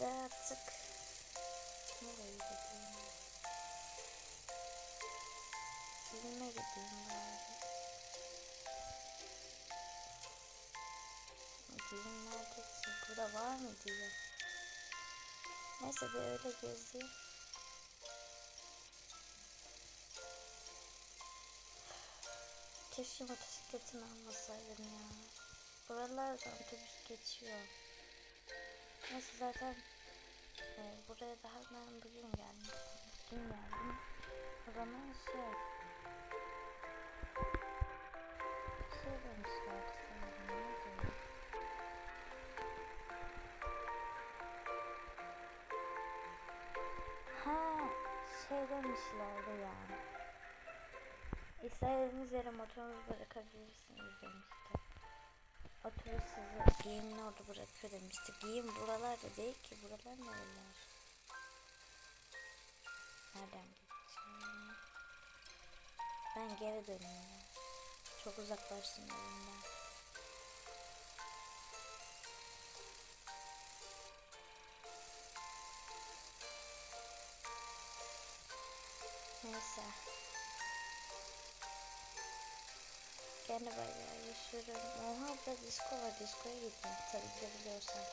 de artık nereye gideyim? Filme gideyim bari. Giyim nerede ki? Burada var mı diye. Neyse bir öyle gezeyim. Keşke motosikletimi almasaydım ya. Buralardan otobüs geçiyor. Neyse zaten e, buraya daha ben bugün geldim. Dün geldim. O zaman şey şey demişlerdi sanırım. Ha şey demişlerdi yani. İstediğiniz yere motorunuzu bırakabilirsiniz demişti. Otobüs sizi giyimin orada bırakıyor demişti. Giyim buralarda değil ki. Buralar nereler? Nereden gideceğim? Ben geri dönüyorum. Çok uzaklaştım evimden. Neyse. Kendi bayağı yaşıyorum. Oha burada disco var. Disco'ya gittim. Tabii? Ne yaşayayım?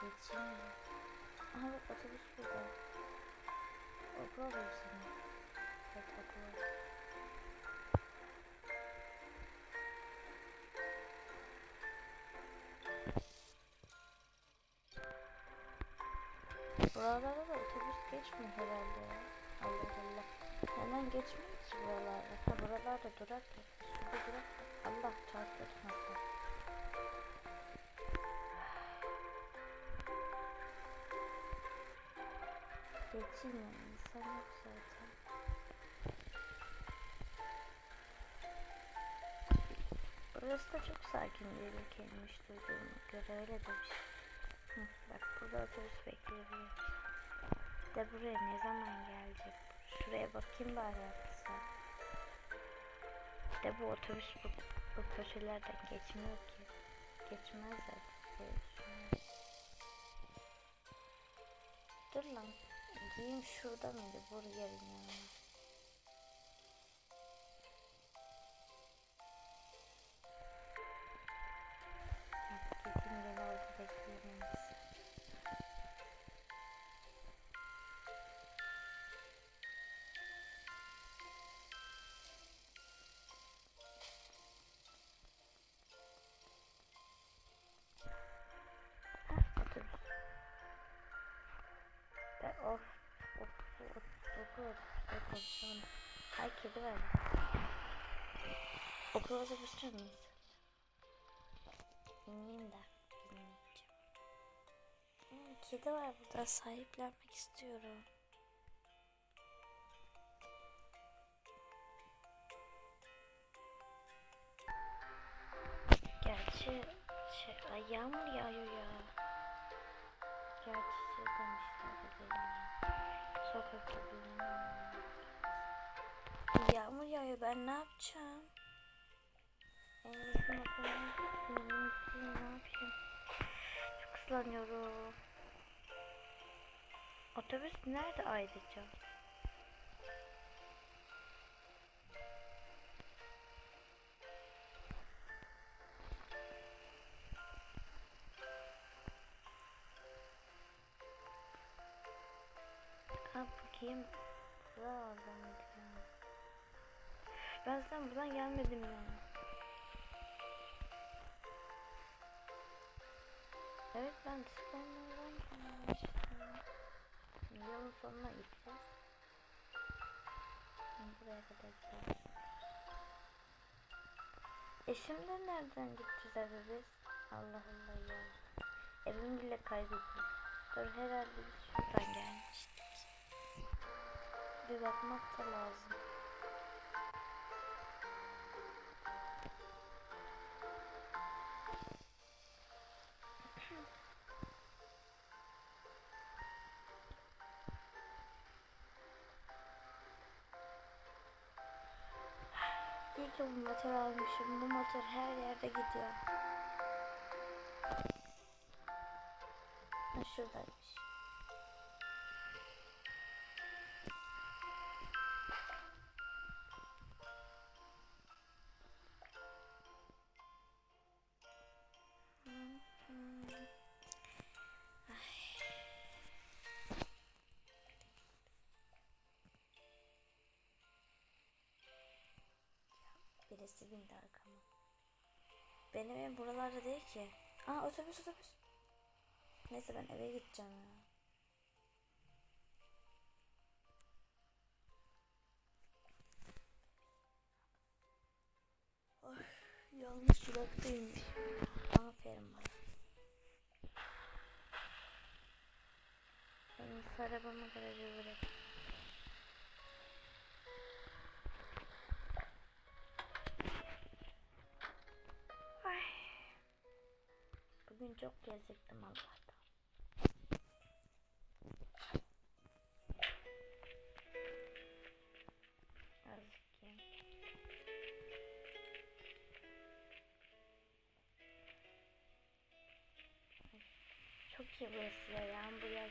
Geçeyim? Aha bak otobüs burada. Okula sana. Evet okula. Buralarda da otobüs geçmiyor herhalde ya. Allah Allah. Neden geçmiyor ki buralarda? Ha buralarda durak yok. Şurada durak yok. Allah. Geçeyim yani. İnsan yok zaten. Burası da çok sakin bir ülkeymiş duyduğuma göre öyle demiş. Hı, bak burada otobüs bekliyoruz. De buraya ne zaman gelecek? Şuraya bakayım bari aksa. De bu otobüs bu, bu köşelerden geçmiyor ki. Geçmez zaten. Dur lan. Giyim şurada mıydı? Burgerin yanına. Kedi var. Okul otobüste miyiz? İneyim de. Bilmeyeceğim. Hmm, kedi var burada. Sahiplenmek istiyorum. Gerçi şey, ay yağmur yağıyor ya. Gerçi şey demişler de Sokakta bulunamam. Yağmur yağıyor ben ne yapacağım? Eee falan ne yapayım? Çok ıslanıyorum. Otobüs nerede ayrıca? Ben zaten buradan gelmedim ya. Evet ben diskonlardan gelmiştim. Yolun sonuna gideceğiz. Buraya kadar gideceğiz. E şimdi nereden gideceğiz eve biz? Allah Allah ya. Evimi bile kaybettim. Dur herhalde biz şuradan gelmiştik. Bir bakmak da lazım. Bu motor almışım. Bu motor her yerde gidiyor. Birisi bindi arkama. Benim evim buralarda değil ki. Aa otobüs otobüs. Neyse ben eve gideceğim ya. Ay, yanlış duraktaymış. Aferin bana. Ben arabamı garaja bırak. Bugün çok geziktim Allah'tan. Çok iyi burası ya. Yağmur yağarken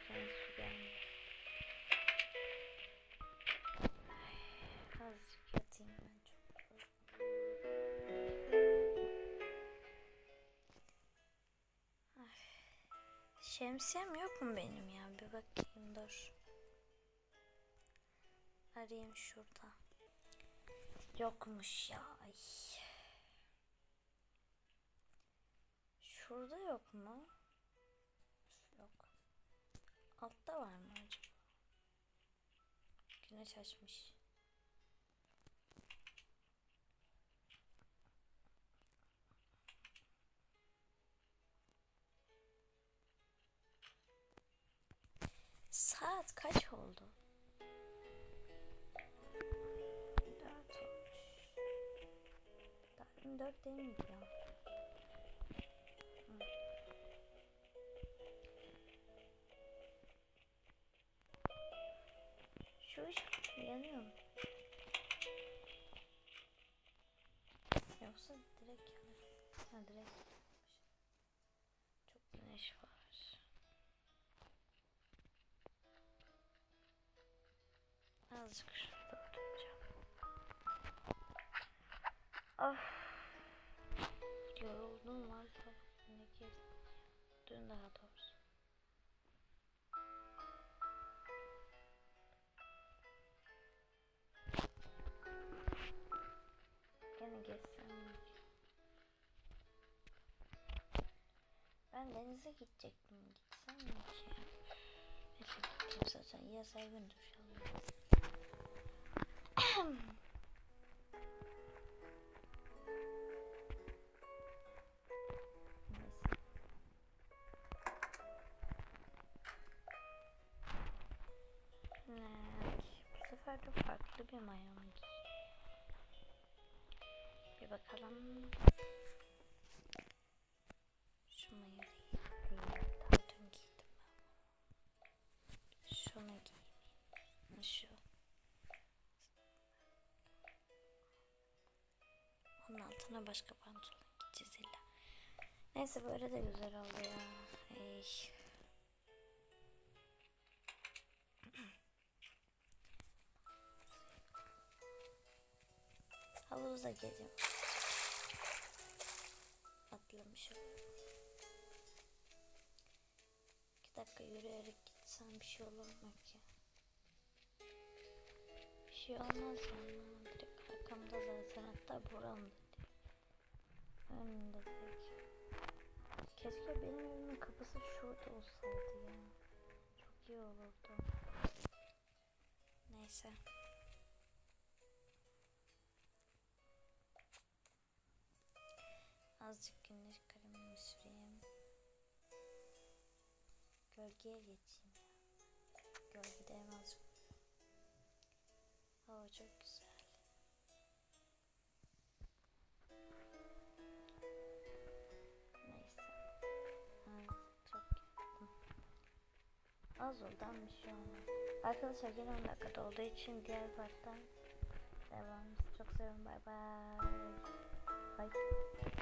Şemsiyem yok mu benim ya? Bir bakayım dur. Arayayım şurada. Yokmuş ya. Ay. Şurada yok mu? Yok. Altta var mı acaba? Güneş açmış. Saat kaç oldu? Dört olmuş. Daha dört değil miydi ya? Şu ışık yanıyor mu? Yoksa direkt yanıyor. Ha direkt. Çok güneş var. Azıcık şurada oturacağım. Of. Yoruldum var ne gezdim. Dün daha doğrusu. Gene gezsem mi? Ben denize gidecektim. Gitsem mi ki? Neyse gideyim zaten. Yaz her gün duş alıyorum. Ne? Bu sefer de farklı bir mayo mu giy? Bir bakalım. Şu mayo değil. Değil. Daha dün giydim ben. Şunu giyeyim. Şu. Onun altına başka pantolon gideceğiz illa. Neyse böyle de güzel oldu ya. Ey. Havuza geziyorum. Atlamışım. İki dakika yürüyerek gitsem bir şey olur mu ki? Bir şey olmaz ya. Arkamda zaten hatta buramda. Önümde direkt. Keşke benim evimin kapısı şurada olsaydı ya. Çok iyi olurdu. Neyse. Azıcık güneş kremimi süreyim. Gölgeye geçeyim ya. Gölgede hem azıcık. Hava çok güzel. Az oldu ama bir şey olmaz. Arkadaşlar yine 10 dakikada olduğu için diğer parttan devam. Çok seviyorum. Bay bay. Bay.